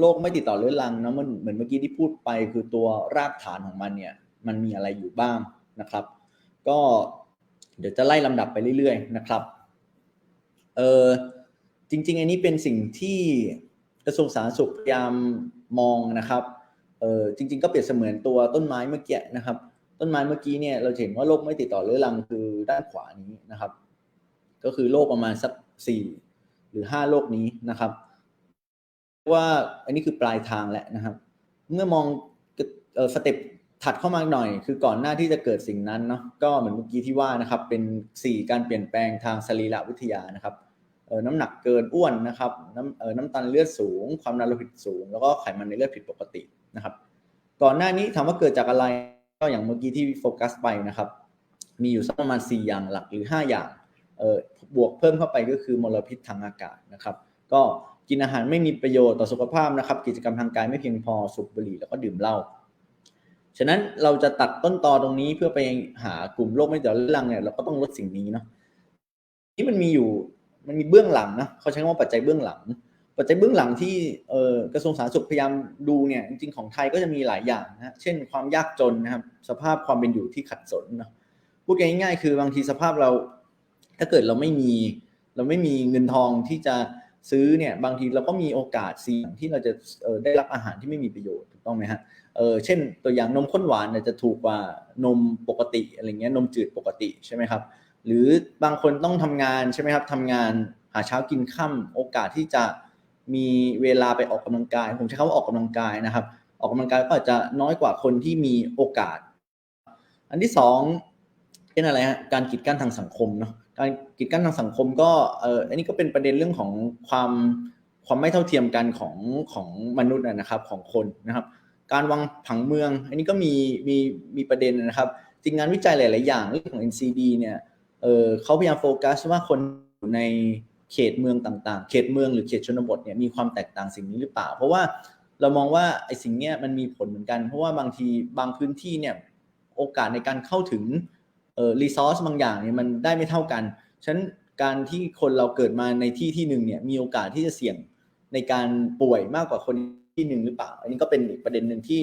โรคไม่ติดต่อเรื้อรังนะมันเหมือนเมื่อกี้ที่พูดไปคือตัวรากฐานของมันเนี่ย มันมีอะไรอยู่บ้างนะครับ ก็เดี๋ยวจะไล่ลำดับไปเรื่อยๆนะครับเออจริง ๆ อันนี้เป็นสิ่งที่กระทรวงสาธารณสุขพยายามมองนะครับเออจริง ๆ ก็เปรียบเสมือนตัวต้นไม้เมื่อกี้นะครับ ต้นไม้เมื่อกี้เนี่ยเราเห็นว่าโรคไม่ติดต่อเรื้อรังคือด้านขวานี้นะครับ ก็คือโรคประมาณสักสี่หรือห้าโรคนี้นะครับ ว่าอันนี้คือปลายทางแล้วนะครับ เมื่อมองสเต็ปถัดเข้ามาหน่อย คือก่อนหน้าที่จะเกิดสิ่งนั้นเนาะก็เหมือนเมื่อกี้ที่ว่านะครับ เป็นสี่การเปลี่ยนแปลงทางสรีรวิทยานะครับเออน้ำหนักเกินอ้วนนะครับน้ำเออน้ำตาลเลือดสูง ความดันโลหิตสูง แล้วก็ไขมันในเลือดผิดปกตินะครับ ก่อนหน้านี้ถามว่าเกิดจากอะไรก็อย่างเมื่อกี้ที่โฟกัสไปนะครับ มีอยู่สักประมาณ 4 อย่างหลักหรือ 5 อย่างเออบวกเพิ่มเข้าไปก็คือมลพิษทางอากาศนะครับ ก็ กินอาหารไม่มีประโยชน์ต่อสุขภาพนะครับ กิจกรรมทางกายไม่เพียงพอสูบบุหรี่แล้วก็ดื่มเหล้าฉะนั้นเราจะตัดต้นตอตรงนี้เพื่อไปหากลุ่มโรคไม่ต่อเรื้อรังเนี่ยเราก็ต้องลดสิ่งนี้เนาะที่มันมีอยู่มันมีเบื้องหลังนะเขาใช้คำว่าปัจจัยเบื้องหลัง ปัจจัยเบื้องหลังที่เอ่อกระทรวงสาธารณสุขพยายามดูเนี่ยจริงๆของไทยก็จะมีหลายอย่างนะเช่นความยากจนนะครับสภาพความเป็นอยู่ที่ขัดสนเนาะพูดง่ายๆคือบางทีสภาพเรา ถ้าเกิดเราไม่มีเราไม่มีเงินทองที่จะ ซื้อเนี่ยบางทีเราก็มีโอกาสเสี่ยงที่เราจะได้รับอาหารที่ไม่มีประโยชน์ถูกต้องไหมฮะเออเช่นตัวอย่างนมข้นหวานเนี่ยจะถูกกว่านมปกติอะไรเงี้ยนมจืดปกติใช่ไหมครับหรือบางคนต้องทำงานใช่ไหมครับทำงานหาเช้ากินค่ำโอกาสที่จะมีเวลาไปออกกำลังกาย ผมใช้คำว่าออกกำลังกายนะครับ ออกกำลังกายก็อาจจะน้อยกว่าคนที่มีโอกาส อันที่สองเป็นอะไรฮะการกีดกั้นทางสังคมเนาะ การกีดกั้นทางสังคมก็เอออันนี้ก็เป็นประเด็นเรื่องของความความไม่เท่าเทียมกันของของมนุษย์นะครับของคนนะครับ การวางผังเมือง อันนี้ก็มีมีมีประเด็นนะครับจริงงานวิจัยหลาย ๆ อย่างเรื่องของ NCD เนี่ยเออเขาพยายามโฟกัสว่าคนในเขตเมืองต่าง ๆ เขตเมืองหรือเขตชนบทเนี่ยมีความแตกต่างสิ่งนี้หรือเปล่า เพราะว่าเรามองว่าไอ้สิ่งเนี้ยมันมีผลเหมือนกัน เพราะว่าบางทีบางพื้นที่เนี่ยโอกาสในการเข้าถึง อ่อรีซอสบางอย่างเนี่ยมันได้ไม่เท่ากันฉะนั้นการที่คนเราเกิดมาในที่ที่หนึ่งเนี่ยมีโอกาสที่จะเสี่ยงในการป่วยมากกว่าคนที่หนึ่งหรือเปล่า อันนี้ก็เป็นอีกประเด็นหนึ่งที่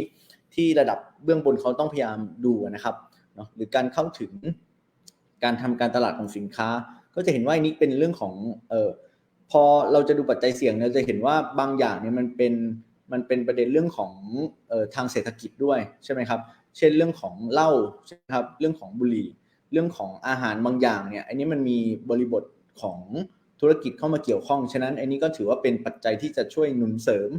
ที่ระดับเบื้องบนเขาต้องพยายามดูนะครับเนาะหรือการเข้าถึงการทำการตลาดของสินค้า ก็จะเห็นว่าอันนี้เป็นเรื่องของเอ่อพอเราจะดูปัจจัยเสี่ยงเราจะเห็นว่าบางอย่างเนี่ยมันเป็นมันเป็นประเด็นเรื่องของเอ่อทางเศรษฐกิจด้วยใช่ไหมครับ เช่นเรื่องของเหล้าใช่ครับเรื่องของบุหรี่ เรื่องของอาหารบางอย่างเนี่ยอันนี้มันมีบริบทของธุรกิจเข้ามาเกี่ยวข้อง ฉะนั้นอันนี้ก็ถือว่าเป็นปัจจัยที่จะช่วยหนุนเสริม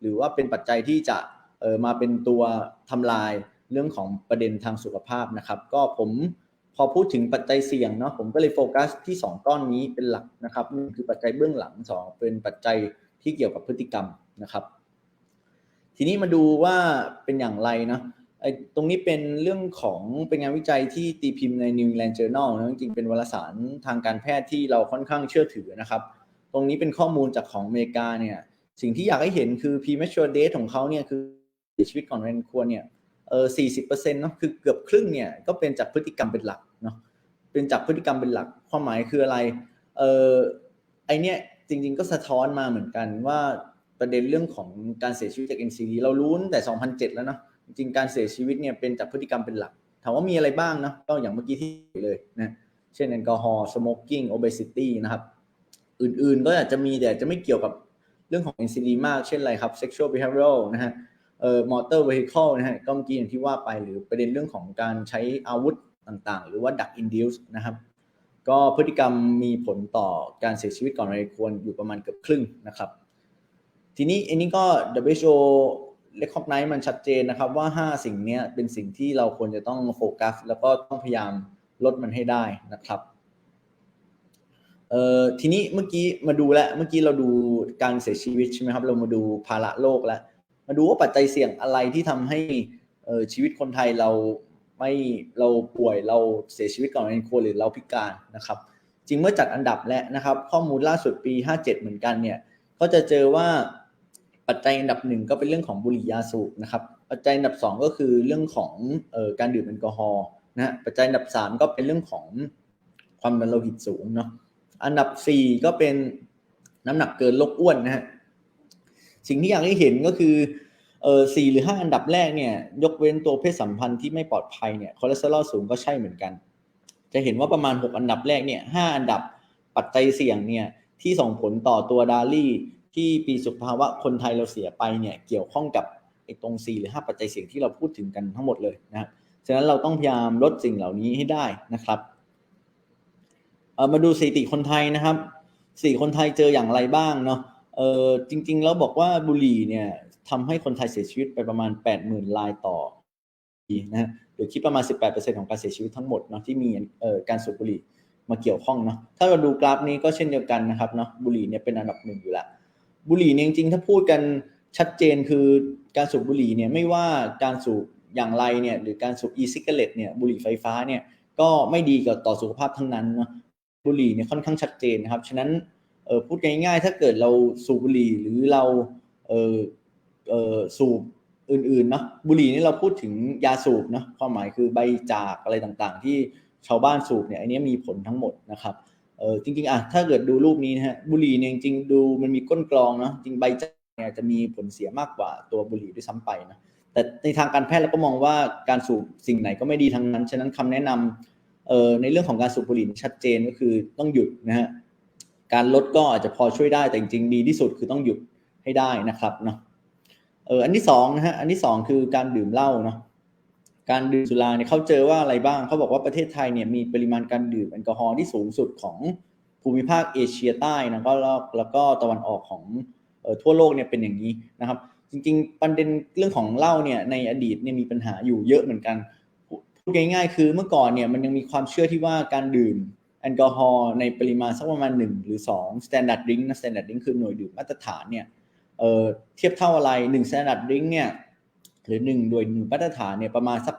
หรือว่าเป็นปัจจัยที่จะเออมาเป็นตัวทำลายเรื่องของประเด็นทางสุขภาพนะครับ ก็ผมพอพูดถึงปัจจัยเสี่ยงเนาะผมก็เลยโฟกัสที่ 2 ก้อนนี้เป็นหลักนะครับหนึ่งคือปัจจัยเบื้องหลังสองเป็นปัจจัยที่เกี่ยวกับพฤติกรรมนะครับ ทีนี้มาดูว่าเป็นอย่างไรเนาะ ตรงนี้เป็นเรื่องของเป็นงานวิจัยที่ตีพิมพ์ใน New England Journal นะจริงๆเป็นวารสารทางการแพทย์ที่เราค่อนข้างเชื่อถือนะครับ ตรงนี้เป็นข้อมูลจากของอเมริกาเนี่ย สิ่งที่อยากให้เห็นคือ premature death ของเขาเนี่ยคือเสียชีวิตก่อนวัยอันควรเนี่ยเออสี่สิบเปอร์เซ็นต์เนาะคือเกือบครึ่งเนี่ยก็เป็นจากพฤติกรรมเป็นหลักเนาะเป็นจากพฤติกรรมเป็นหลัก ความหมายคืออะไรเออไอเนี่ยจริง ๆ ก็สะท้อนมาเหมือนกันว่าประเด็นเรื่องของการเสียชีวิตจาก NCD เรารู้ตั้งแต่ 2007 แล้วเนาะ จริงการเสียชีวิตเนี่ยเป็นจากพฤติกรรมเป็นหลัก ถามว่ามีอะไรบ้างนะก็อย่างเมื่อกี้ที่เลยนะเช่นแอลกอฮอล์ smoking obesity นะครับ อื่นๆก็อาจจะมีแต่จะไม่เกี่ยวกับเรื่องของ NCD มาก เช่นอะไรครับ sexual behavioral นะฮะเอ่อ motor vehicle นะฮะก็เมื่อกี้อย่างที่ว่าไปหรือประเด็นเรื่องของการใช้อาวุธต่างๆ หรือว่า drug induce นะครับก็พฤติกรรมมีผลต่อการเสียชีวิตก่อนวัยควรอยู่ประมาณเกือบครึ่งนะครับ ทีนี้อันนี้ก็ WHO recognize มันชัดเจนนะครับว่า 5 สิ่งนี้เป็นสิ่งที่เราควรจะต้องโฟกัส แล้วก็ต้องพยายามลดมันให้ได้นะครับเอ่อทีนี้เมื่อกี้มาดูแล้วเมื่อกี้เราดูการเสียชีวิตใช่ไหมครับเรามาดูภาระโลกแล้ว มาดูว่าปัจจัยเสี่ยงอะไรที่ทำให้เอ่อชีวิตคนไทยเราไม่เราป่วยเราเสียชีวิตก่อนวัยอันควรหรือเราพิการนะครับ จริงเมื่อจัดอันดับแล้วนะครับ ข้อมูลล่าสุดปี 57 เหมือนกันเนี่ยก็จะเจอว่า ปัจจัยอันดับหนึ่งก็เป็นเรื่องของบุหรี่ยาสูบนะครับ ปัจจัยอันดับสองก็คือเรื่องของออการดื่มแอลกอฮอล์นะฮะปัจจัยอันดับสามก็เป็นเรื่องของความดันโลหิตสูงเนาะอันดับ 4 ก็เป็นน้ำหนักเกินโรคอ้วนนะฮะสิ่งที่อยากให้เห็นก็คือเออสี่หรือห้าอันดับแรกเนี่ย ยกเว้นตัวเพศสัมพันธ์ที่ไม่ปลอดภัยเนี่ยคอเลสเตอรอลสูงก็ใช่เหมือนกัน จะเห็นว่าประมาณ 6 อันดับแรกเนี่ยห้าอันดับปัจจัยเสี่ยงเนี่ยที่ส่งผลต่อตัวดาลี่ ที่ปีสุขภาวะคนไทยเราเสียไปเนี่ยเกี่ยวข้องกับไอ้ตรง 4 หรือ 5 ปัจจัยเสี่ยงที่เราพูดถึงกันทั้งหมดเลยนะครับฉะนั้นเราต้องพยายามลดสิ่งเหล่านี้ให้ได้นะครับเออมาดูสถิติคนไทยนะครับสี่คนไทยเจออย่างไรบ้างเนาะเออจริง ๆ แล้วบอกว่าบุหรี่เนี่ยทำให้คนไทยเสียชีวิตไปประมาณ 80,000รายต่อปีนะหรือคิดประมาณ 18%ของการเสียชีวิตทั้งหมดเนาะที่มีเอ่อการสูบบุหรี่มาเกี่ยวข้องเนาะถ้าเราดูกราฟนี้ก็เช่นเดียวกันนะครับเนาะบุหรี่เนี่ยเป็นอันดับหนึ่งอยู่แล้ว บุหรี่เนี่ยจริงๆถ้าพูดกันชัดเจนคือการสูบบุหรี่เนี่ยไม่ว่าการสูบอย่างไรเนี่ยหรือการสูบ e-cigarette เนี่ยบุหรี่ไฟฟ้าเนี่ยก็ไม่ดีกับต่อสุขภาพทั้งนั้นนะบุหรี่เนี่ยค่อนข้างชัดเจนนะครับฉะนั้นเออพูดง่ายๆ ถ้าเกิดเราสูบบุหรี่หรือเราเออเออสูบอื่นๆเนาะบุหรี่นี่เราพูดถึงยาสูบเนาะความหมายคือใบจากอะไรต่างๆ ที่ชาวบ้านสูบเนี่ยอันนี้มีผลทั้งหมดนะครับ ออจริงๆอะถ้าเกิดดูรูปนี้นะฮะบุหรี่เนี่ยจริงๆดูมันมีก้นกรองเนาะจริงใบจากเนี่ยจะมีผลเสียมากกว่าตัวบุหรี่ด้วยซ้ำไปนะแต่ในทางการแพทย์เราก็มองว่าการสูบสิ่งไหนก็ไม่ดีทั้งนั้น ฉะนั้นคำแนะนำเอ่อในเรื่องของการสูบบุหรี่ชัดเจนก็คือต้องหยุดนะฮะการลดก็อาจจะพอช่วยได้แต่จริงๆดีที่สุดคือต้องหยุดให้ได้นะครับเนาะเอออันที่สองนะฮะอันที่สองคือการดื่มเหล้าเนาะ การดื่มสุราเนี่ยเขาเจอว่าอะไรบ้างเขาบอกว่าประเทศไทยเนี่ยมีปริมาณการดื่มแอลกอฮอล์ที่สูงสุดของภูมิภาคเอเชียใต้นะก็แล้วแล้วก็ตะวันออกของออทั่วโลกเนี่ยเป็นอย่างนี้นะครับ จริงๆ ประเด็นเรื่องของเหล้าเนี่ยในอดีตเนี่ยมีปัญหาอยู่เยอะเหมือนกันพูดง่ายๆ คือเมื่อก่อนเนี่ยมันยังมีความเชื่อที่ว่าการดื่มแอลกอฮอล์ในปริมาณสักประมาณ 1 หรือ 2 standard drink นะ standard drink คือหน่วยดื่มมาตรฐานเนี่ยเเทียบเท่าอะไร1 standard drink เนี่ย หรือ 1 โดย1มาตรฐานเนี่ยประมาณสัก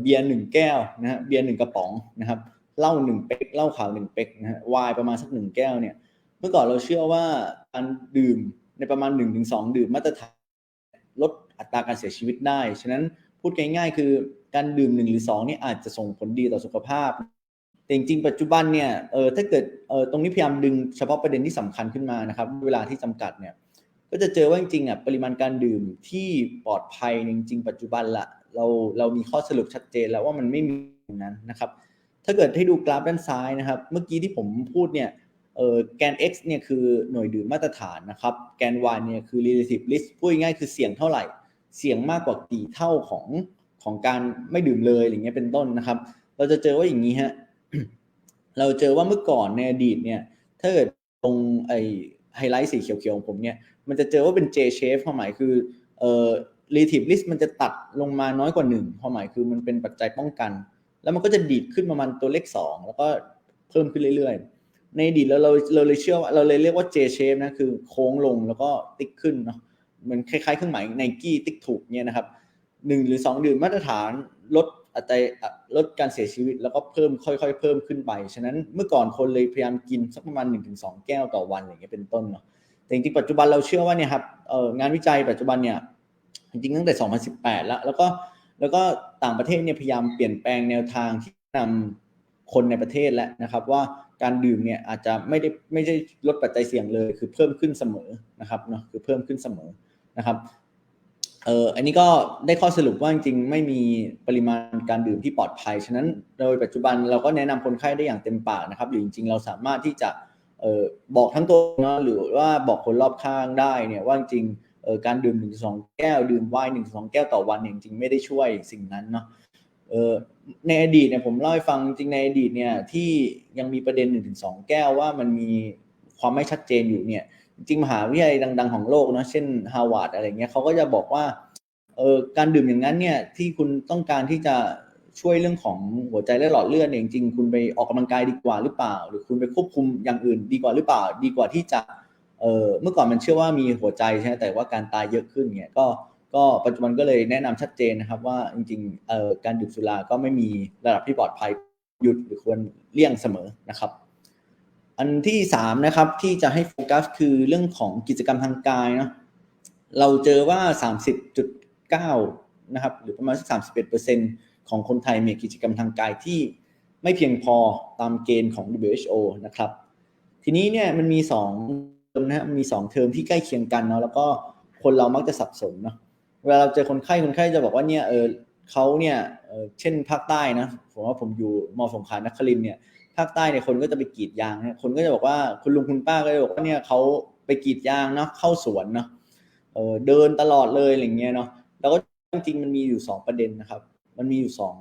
เบียร์หนึ่งแก้วนะฮะเบียร์หนึ่งกระป๋องนะครับเหล้าหนึ่งเป๊กเหล้าขาวหนึ่งเป๊กนะฮะไวน์ประมาณสักหนึ่งแก้วเนี่ยเมื่อก่อนเราเชื่อว่าการดื่มในประมาณ1-2ดื่มมาตรฐานลดอัตราการเสียชีวิตได้ ฉะนั้นพูดง่ายๆ คือการดื่มหนึ่งหรือสองนี่อาจจะส่งผลดีต่อสุขภาพ แต่จริงๆปัจจุบันเนี่ยเออถ้าเกิดเออตรงนี้พยายามดึงเฉพาะประเด็นที่สำคัญขึ้นมานะครับ เวลาที่จำกัดเนี่ย ก็จะเจอว่าจริงๆอะปริมาณการดื่มที่ปลอดภัยจริง ๆ ปัจจุบันละเราเรามีข้อสรุปชัดเจนแล้วว่ามันไม่มีตรงนั้นนะครับ ถ้าเกิดให้ดูกราฟด้านซ้ายนะครับ เมื่อกี้ที่ผมพูดเนี่ยเออแกน x เนี่ยคือหน่วยดื่มมาตรฐานนะครับ แกน y เนี่ยคือ relative risk พูดง่ายๆคือเสี่ยงเท่าไหร่ เสี่ยงมากกว่ากี่เท่าของของการไม่ดื่มเลยอย่างเงี้ยเป็นต้นนะครับ เราจะเจอว่าอย่างนี้ฮะเราเจอว่าเมื่อก่อนในอดีตเนี่ยถ้าเกิดตรงไอไฮไลท์สีเขียวๆของผมเนี่ย มันจะเจอว่าเป็น J shape ความหมายคือเอ่อ relative risk มันจะตัดลงมาน้อยกว่าหนึ่งความหมายคือมันเป็นปัจจัยป้องกัน แล้วมันก็จะดีดขึ้นประมาณตัวเลขสองแล้วก็เพิ่มขึ้นเรื่อยๆ ในดีตเราเราเราเลยเชื่อว่าเราเลยเรียกว่า J shape นะคือโค้งลงแล้วก็ติ๊กขึ้นเนาะเหมันคล้ายๆเครื่องหมายไนกี้ติ๊กถูกเนี่ยนะครับหนึ่งหรือสองดื่มมาตรฐานลดอัตราลดการเสียชีวิตแล้วก็เพิ่มค่อยๆ เพิ่มขึ้นไป ฉะนั้นเมื่อก่อนคนเลยพยายามกินสักประมาณ 1-2 แก้วต่อวันอย่างเงี้ยเป็นต้นเนาะ แต่จริงๆปัจจุบันเราเชื่อว่าเนี่ยครับเอองานวิจัยปัจจุบันเนี่ยจริงตั้งแต่ 2018 แล้ว แล้วก็แล้วก็ต่างประเทศเนี่ยพยายามเปลี่ยนแปลงแนวทางที่นำคนในประเทศแล้วนะครับ ว่าการดื่มเนี่ยอาจจะไม่ได้ไม่ได้ลดปัจจัยเสี่ยงเลย คือเพิ่มขึ้นเสมอนะครับเนาะคือเพิ่มขึ้นเสมอนะครับเอออันนี้ก็ได้ข้อสรุปว่าจริงๆไม่มีปริมาณการดื่มที่ปลอดภัย ฉะนั้นโดยปัจจุบันเราก็แนะนำคนไข้ได้อย่างเต็มปากนะครับหรือจริงๆ เราสามารถที่จะ ออบอกทั้งตัวเนาะหรือว่าบอกคนรอบข้างได้เนี่ยว่าจริงเออการดื่มหนึ่งสองแก้ว ดื่มไวน์หนึ่งสองแก้วต่อวันเนี่ยจริงไม่ได้ช่วยสิ่งนั้นเนาะเออในอดีตเนี่ยผมเล่าให้ฟังจริงในอดีตเนี่ยที่ยังมีประเด็นหนึ่งถึงสองแก้วว่ามันมีความไม่ชัดเจนอยู่เนี่ยจริงมหาวิทยาลัยดัง ๆ ของโลกนะเช่นฮาวาดอะไรเงี้ยเขาก็จะบอกว่าเออการดื่มอย่างนั้นเนี่ยที่คุณต้องการที่จะ ช่วยเรื่องของหัวใจและหลอดเลือดเนี่ยจริงๆคุณไปออกกำลังกายดีกว่าหรือเปล่า หรือคุณไปควบคุมอย่างอื่นดีกว่าหรือเปล่า ดีกว่าที่จะเออเมื่อก่อนมันเชื่อว่ามีหัวใจใช่ไหมแต่ว่าการตายเยอะขึ้นเนี่ยก็ก็ปัจจุบันก็เลยแนะนำชัดเจนนะครับว่าจริงๆเอ่อการดื่มสุราก็ไม่มีระดับที่ปลอดภัยหยุดหรือควรเลี่ยงเสมอนะครับ อันที่สามนะครับที่จะให้โฟกัสคือเรื่องของกิจกรรมทางกายเนาะเราเจอว่า 30.9นะครับหรือประมาณสัก31% ของคนไทยมีกิจกรรมทางกายที่ไม่เพียงพอตามเกณฑ์ของ WHO นะครับ ทีนี้เนี่ยมันมี2เทอมนะมี2เทอมที่ใกล้เคียงกันเนาะแล้วก็คนเรามักจะสับสนเนาะเวลาเราเจอคนไข้คนไข้จะบอกว่าเนี่ยเออเขาเนี่ยเเช่นภาคใต้นะผมว่าผมอยู่มสงขลานครินทร์เนี่ยภาคใต้เนี่ยคนก็จะไปกรีดยางนะคนก็จะบอกว่าคุณลุงคุณป้าก็จะบอกว่าเนี่ยเขาไปกรีดยางเนาะเข้าสวนเนาะเออเดินตลอดเลยอะไรเงี้ยเนาะแล้วก็จริงๆมันมีอยู่สองประเด็นนะครับ มันมีอยู่สอง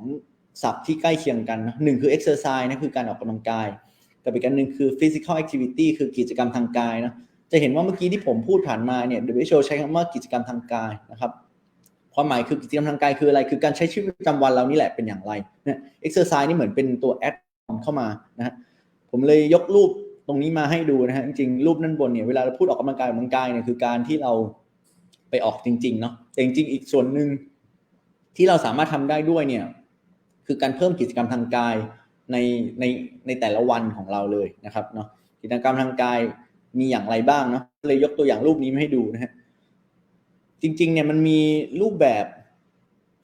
ศัพท์ที่ใกล้เคียงกันหนึ่งคือ exercise นะคือการออกกำลังกาย กับอีกอันหนึ่งคือ physical activity คือกิจกรรมทางกายนะจะเห็นว่าเมื่อกี้ที่ผมพูดผ่านมาเนี่ย WHO ใช้คำว่ากิจกรรมทางกายนะครับความหมายคือกิจกรรมทางกายคืออะไร คือการใช้ชีวิตประจำวันเรานี่แหละเป็นอย่างไรเนี่ย exercise นี่เหมือนเป็นตัวแอดเข้ามานะฮะผมเลยยกรูปตรงนี้มาให้ดูนะฮะจริงๆรูปนั่นบนเนี่ยเวลาเราพูดออกกำลังกายออกกำลังกายเนี่ยคือการที่เราไปออกจริงๆเนาะแต่จริงๆอีกส่วนหนึ่ง ที่เราสามารถทำได้ด้วยเนี่ย คือการเพิ่มกิจกรรมทางกายในในในแต่ละวันของเราเลยนะครับเนาะกิจกรรมทางกายมีอย่างไรบ้างเนาะเลยยกตัวอย่างรูปนี้มาให้ดูนะฮะจริง ๆ เนี่ยมันมีรูปแบบ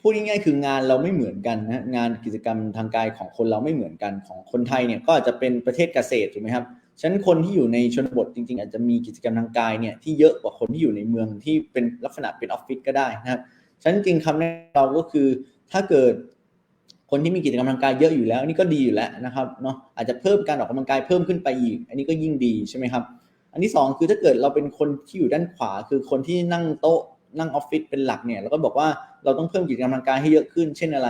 พูดง่ายๆคืองานเราไม่เหมือนกันนะงานกิจกรรมทางกายของคนเราไม่เหมือนกันของคนไทยเนี่ยก็อาจจะเป็นประเทศเกษตรถูกไหมครับฉะนั้นคนที่อยู่ในชนบทจริง ๆ อาจจะมีกิจกรรมทางกายเนี่ยที่เยอะกว่าคนที่อยู่ในเมืองที่เป็นลักษณะเป็นออฟฟิศก็ได้นะครับ ฉะนั้นจริงคำแนะนำเราก็คือ ถ้าเกิดคนที่มีกิจกรรมทางกายเยอะอยู่แล้วนี่ก็ดีอยู่แล้วนะครับเนาะอาจจะเพิ่มการออกกำลังกายเพิ่มขึ้นไปอีก อันนี้ก็ยิ่งดีใช่ไหมครับ อันที่สองคือถ้าเกิดเราเป็นคนที่อยู่ด้านขวา คือคนที่นั่งโต๊ะนั่งออฟฟิศเป็นหลักเนี่ยเราก็บอกว่าเราต้องเพิ่มกิจกรรมทางกายให้เยอะขึ้น เช่นอะไร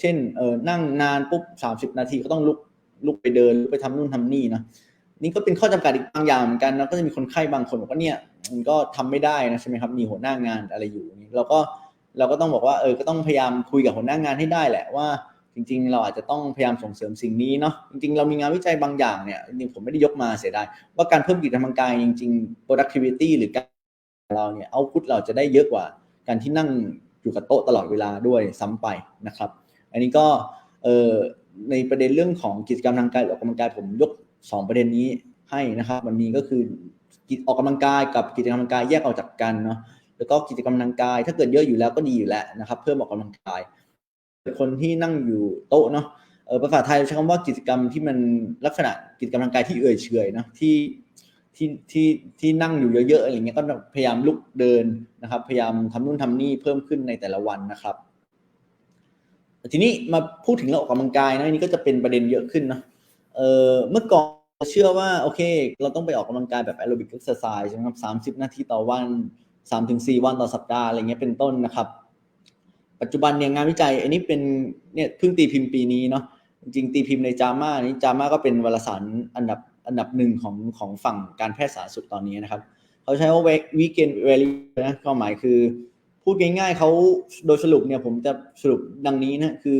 เช่นเออนั่งนานปุ๊บสามสิบนาทีก็ต้องลุกลุกไปเดินลุกไปทำนู่นทำนี่นะนี่ก็เป็นข้อจำกัดอีกบางอย่างเหมือนกันนะก็จะมีคนไข้บางคนบอกว่าเนี่ยมันก็ทำไม่ได้นะใช่ไหมครับมีหัวหน้างานอะไรอยู่เราก็ เราก็ต้องบอกว่าเออก็ต้องพยายามคุยกับหัวหน้างานให้ได้แหละว่า จริง ๆ เราอาจจะต้องพยายามส่งเสริมสิ่งนี้เนาะจริง ๆ เรามีงานวิจัยบางอย่างเนี่ยจริงผมไม่ได้ยกมาเสียดายว่าการเพิ่มกิจกรรมกายจริง ๆ productivity หรือการเราเนี่ยเอาพุทเราจะได้เยอะกว่า การที่นั่งอยู่กับโต๊ะตลอดเวลาด้วยซ้ำไปนะครับ อันนี้ก็เอ่อในประเด็นเรื่องของกิจกรรมทางกายหรือออกกำลังกายผมยก 2 ประเด็นนี้ให้นะครับวันนี้ก็คือออกกำลังกายกับกิจกรรมทางกายแยกออกจากกันเนาะ แล้วก็กิจกรรมทางกาย ถ้าเกิดเยอะอยู่แล้วก็ดีอยู่แล้วนะครับ เพิ่มออกกำลังกาย คนที่นั่งอยู่โต๊ะเนาะภาษาไทยใช้คำว่ากิจกรรมที่มันลักษณะกิจกรรมทางกายที่เอื่อยเฉยนะที่ที่ที่ที่นั่งอยู่เยอะๆอะไรเงี้ยก็พยายามลุกเดินนะครับ พยายามทำนู่นทำนี่เพิ่มขึ้นในแต่ละวันนะครับทีนี้มาพูดถึงเรื่องออกกำลังกายนะอันนี้ก็จะเป็นประเด็นเยอะขึ้นนะเออเมื่อก่อนเชื่อว่าโอเค เราต้องไปออกกำลังกายแบบแอโรบิกเอ็กซ์ไซส์ใช่ไหมครับสามสิบนาทีต่อวัน สามถึงสี่วันต่อสัปดาห์อะไรเงี้ยเป็นต้นนะครับ ปัจจุบันเนี่ยงานวิจัยอันนี้เป็นเนี่ยเพิ่งตีพิมพ์ปีนี้เนาะจริงตีพิมพ์ในจาม่านี่จาม่าก็เป็นวารสารอันดับอันดับหนึ่งของของฝั่งการแพทย์สาธารณสุขตอนนี้นะครับ เขาใช้ว่าวีเกนเวลีนะความหมายคือ พูดง่ายๆเขาโดยสรุปเนี่ยผมจะสรุปดังนี้นะคือ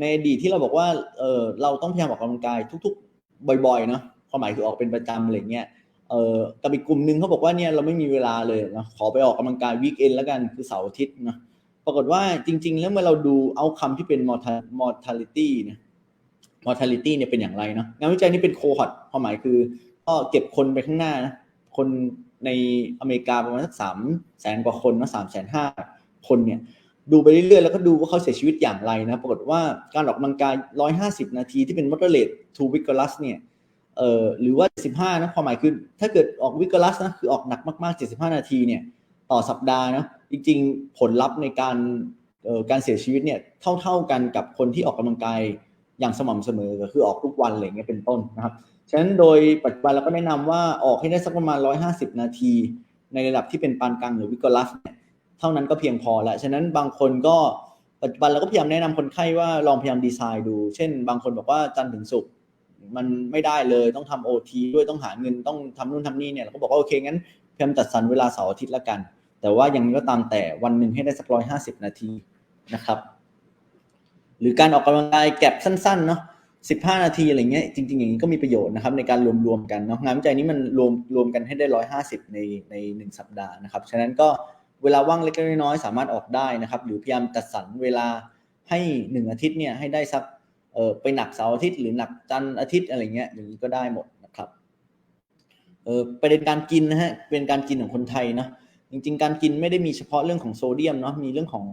ในอดีตที่เราบอกว่าเออเราต้องพยายามออกกำลังกายทุก ๆ บ่อยๆเนาะความหมายคือออกเป็นประจำอะไรเงี้ย เออกับอีกกลุ่มหนึ่งเขาบอกว่าเนี่ยเราไม่มีเวลาเลยนะขอไปออกกำลังกายวีคเอนแล้วกันคือเสาร์อาทิตย์นะปรากฏว่าจริง ๆ แล้วเมื่อเราดูเอาคำที่เป็น mortality นี่ย mortality เนี่ยเป็นอย่างไรเนาะงานวิจัยนี้เป็นโคฮอตความหมายคือ ก็เก็บคนไปข้างหน้านะคนในอเมริกาประมาณสักสามแสนกว่าคนนะสามแสนห้าคนเนี่ยดูไปเรื่อยๆ แล้วก็ดูว่าเขาเสียชีวิตอย่างไรนะ ปรากฏว่าการออกกำลังกาย 150 นาทีที่เป็น moderate to vigorous เนี่ย เอ่อหรือว่า 75 นะความหมายคือถ้าเกิดออก vigorous นะคือออกหนักมากๆ 75 นาทีเนี่ยต่อสัปดาห์นะจริงๆ ผลลัพธ์ในการเอ่อการเสียชีวิตเนี่ยเท่าๆกันกับคนที่ออกกำลังกายอย่างสม่ำเสมอก็คือออกทุกวันอะไรเงี้ยเป็นต้นนะครับฉะนั้นโดยปัจจุบันเราก็แนะนำว่าออกให้ได้สักประมาณ 150 นาที ในระดับที่เป็นปานกลางหรือ vigorous เนี่ยเท่านั้นก็เพียงพอแล้วฉะนั้นบางคนก็ปัจจุบันเราก็พยายามแนะนำคนไข้ว่าลองพยายามดีไซน์ดู เช่น บางคนบอกว่าจันทร์ถึงศุกร์ มันไม่ได้เลยต้องทำโอทีด้วยต้องหาเงินต้องทำนู่นทำนี่เนี่ยเราก็บอกว่าโอเคงั้นเพยายามจัดสรรเวลาเสาร์อาทิตย์ละกัน แต่ว่าย่างก็ตามแต่วันหนึ่งให้ได้สักร้อยห้าสิบนาทีนะครับ หรือการออกกำลังกายแก็บสั้นๆเนาะสิบห้านาทีอะไรเงี้ยจริงๆอย่างนี้ก็มีประโยชน์นะครับในการรวมๆกันเนาะงานวิจัยนี้มันรวมรวมกันให้ได้ร้อยห้าสิบในในหนึ่งสัปดาห์นะครับฉะนั้นก็เวลาว่างเล็กน้อยๆสามารถออกได้นะครับ หรือพยายามจัดสรรเวลาให้หนึ่งอาทิตย์เนี่ยให้ได้สัก เออไปหนักเสาร์อาทิตย์หรือหนักจันทร์อาทิตย์อะไรเงี้ยอย่างนี้ก็ได้หมดนะครับเออประเด็นการกินนะฮะเป็นการกินของคนไทยเนาะจริงๆ การกินไม่ได้มีเฉพาะเรื่องของโซเดียมเนาะมีเรื่องของ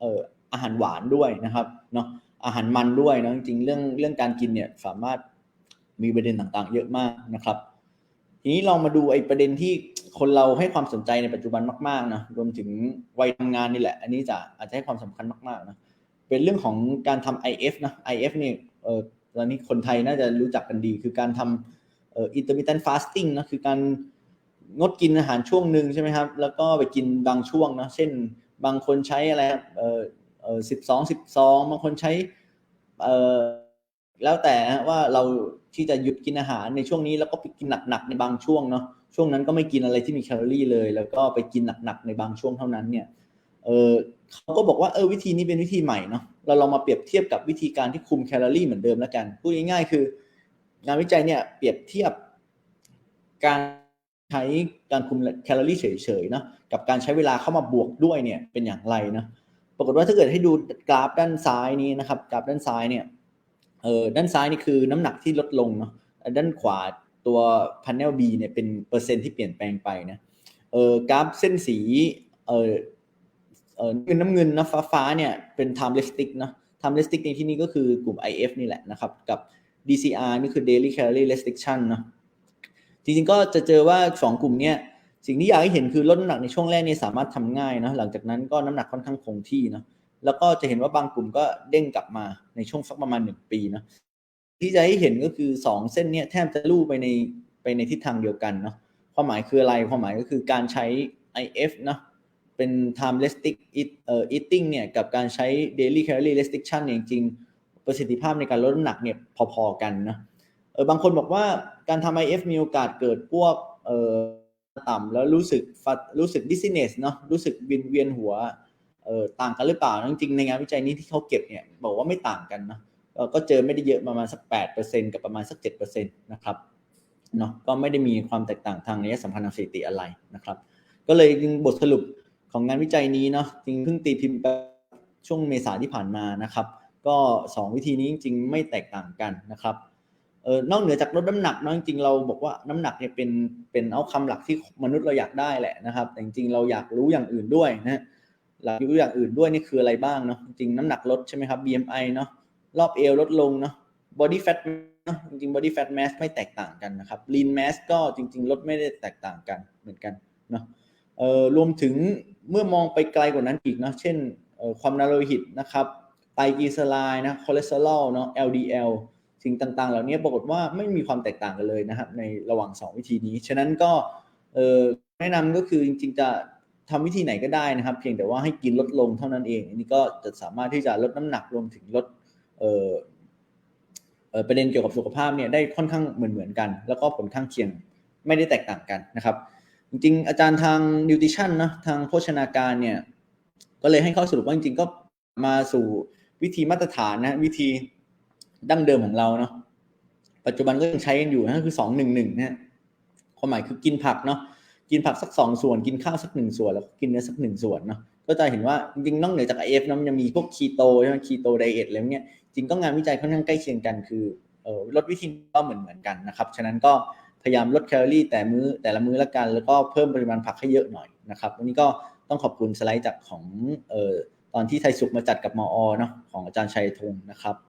เอ่ออาหารหวานด้วยนะครับเนาะอาหารมันด้วยเนาะจริงๆเรื่องเรื่องการกินเนี่ยสามารถมีประเด็นต่างๆ เยอะมากนะครับ ทีนี้ลองมาดูไอ้ประเด็นที่คนเราให้ความสนใจในปัจจุบันมากๆนะรวมถึงวัยทำงานนี่แหละ อันนี้จะอาจจะให้ความสำคัญมากๆนะ เป็นเรื่องของการทำ IF นะ IF นี่เออตอนนี้คนไทยน่าจะรู้จักกันดี คือการทำเอ่อ intermittent fasting นะคือการงดกินอาหารช่วงหนึ่งใช่ไหมครับ แล้วก็ไปกินบางช่วงนะเช่นบางคนใช้อะไรเออเออสิบสองสิบสองบางคนใช้เออแล้วแต่ว่าเราที่จะหยุดกินอาหารในช่วงนี้แล้วก็ไปกินหนักๆในบางช่วงเนาะช่วงนั้นก็ไม่กินอะไรที่มีแคลอรี่เลย แล้วก็ไปกินหนักๆในบางช่วงเท่านั้นเนี่ยเออ เขาก็บอกว่าเออวิธีนี้เป็นวิธีใหม่เนาะเราลองมาเปรียบเทียบกับวิธีการที่คุมแคลอรี่เหมือนเดิมแล้วกันพูดง่ายๆคือ งานวิจัยเนี่ยเปรียบเทียบการใช้การคุมแคลอรี่เฉยๆเนาะกับการใช้เวลาเข้ามาบวกด้วยเนี่ยเป็นอย่างไรนะปรากฏว่าถ้าเกิดให้ดูกราฟด้านซ้ายนี้นะครับกราฟด้านซ้ายเนี่ยเออด้านซ้ายนี่คือน้ำหนักที่ลดลงเนาะด้านขวาตัว panel B เนี่ยเป็นเปอร์เซ็นต์ที่เปลี่ยนแปลงไปนะเออกราฟเส้นสีเออ เออเงินน้ำเงินนะฟ้าฟ้าเนี่ยเป็น timeless stick นะ timeless stick ในที่นี้ก็คือกลุ่ม IF นี่แหละนะครับ กับ DCR นี่คือ daily calorie restriction เนาะจริงๆก็จะเจอว่าสองกลุ่มเนี้ยสิ่งที่อยากให้เห็นคือลดน้ำหนักในช่วงแรกนี่สามารถทำง่ายนะหลังจากนั้นก็น้ำหนักค่อนข้างคงที่นะแล้วก็จะเห็นว่าบางกลุ่มก็เด้งกลับมาในช่วงสักประมาณหนึ่งปีนะที่จะให้เห็นก็คือสองเส้นเนี้ยแทบจะลู่ไปในไปในทิศทางเดียวกันเนาะความหมายคืออะไรความหมายก็คือการใช้ IF เนาะ เป็น time restrict eating เนี่ยกับการใช้ daily calorie restriction เนี่ยจริงๆประสิทธิภาพในการลดน้ำหนักเนี่ยพอๆกันนะเออบางคนบอกว่าการทำ IF มีโอกาสเกิดพวกเอ่อต่ำแล้วรู้สึกฟัดรู้สึก dizziness เนาะรู้สึกเวียนเวียนหัวเออต่างกันหรือเปล่าจริงๆในงานวิจัยนี้ที่เขาเก็บเนี่ยบอกว่าไม่ต่างกันนะก็เจอไม่ได้เยอะประมาณสัก 8%กับประมาณสัก 7%นะครับเนาะก็ไม่ได้มีความแตกต่างทางนัยสัมพันธ์ทางสถิติอะไรนะครับ ก็เลยบทสรุป ของงานวิจัยนี้เนาะจริงเพิ่งตีพิมพ์ไปช่วงเมษาที่ผ่านมานะครับ ก็ 2 วิธีนี้จริงๆไม่แตกต่างกันนะครับเออนอกเหนือจากลดน้ำหนักเนาะจริงๆเราบอกว่าน้ำหนักเนี่ยเป็นเป็นเอาคำหลักที่มนุษย์เราอยากได้แหละนะครับ แต่จริงๆเราอยากรู้อย่างอื่นด้วยนะหลักรู้อย่างอื่นด้วยนี่คืออะไรบ้างเนาะจริงน้ำหนักลดใช่ไหมครับ BMI เนาะรอบเอวลดลงเนาะ body fat เนาะจริงๆ body fat mass ไม่แตกต่างกันนะครับ lean mass ก็จริง ๆ ลดไม่ได้แตกต่างกันเหมือนกันเนาะ รวมถึงเมื่อมองไปไกลกว่านั้นอีกนะเช่นความดันโลหิตนะครับไตรกลีเซอไรด์นะคอเลสเตอรอลเนาะ LDL สิ่งต่างๆ เหล่านี้ปรากฏว่าไม่มีความแตกต่างกันเลยนะครับในระหว่าง 2 วิธีนี้ ฉะนั้นก็แนะนำก็คือจริงๆจะทำวิธีไหนก็ได้นะครับ เพียงแต่ว่าให้กินลดลงเท่านั้นเอง อันนี้ก็จะสามารถที่จะลดน้ำหนักรวมถึงลดประเด็นเกี่ยวกับสุขภาพเนี่ยได้ค่อนข้างเหมือนๆกัน แล้วก็ผลข้างเคียงไม่ได้แตกต่างกันนะครับ จริงๆ อาจารย์ทางนิวทริชั่นนะทางโภชนาการเนี่ย ก็เลยให้ข้อสรุปว่าจริงๆ ก็มาสู่วิธีมาตรฐานนะ วิธีดั้งเดิมของเราเนาะปัจจุบันก็ยังใช้กันอยู่นะคือสองหนึ่งหนึ่งนะความหมายคือกินผักเนาะกินผักสักสองส่วน กินข้าวสักหนึ่งส่วนแล้วก็กินเนื้อสักหนึ่งส่วนเนาะก็จะเห็นว่าจริงๆนอกเหนือจากไอเอฟนะมันยังมีพวกคีโตใช่ไหมคีโตไดเอทอะไรพวกเนี้ยจริงก็งานวิจัยค่อนข้างใกล้เคียงกันคือออลดวิธีก็เหมือนเหมือนกันนะครับ ฉะนั้นก็ พยายามลดแคลอรี่แต่มื้อแต่ละมื้อละกัน แล้วก็เพิ่มปริมาณผักให้เยอะหน่อยนะครับวันนี้ก็ต้องขอบคุณสไลด์จากของเอ่อตอนที่ไทยสุขมาจัดกับมอเนาะของอาจารย์ชัยธงนะครับ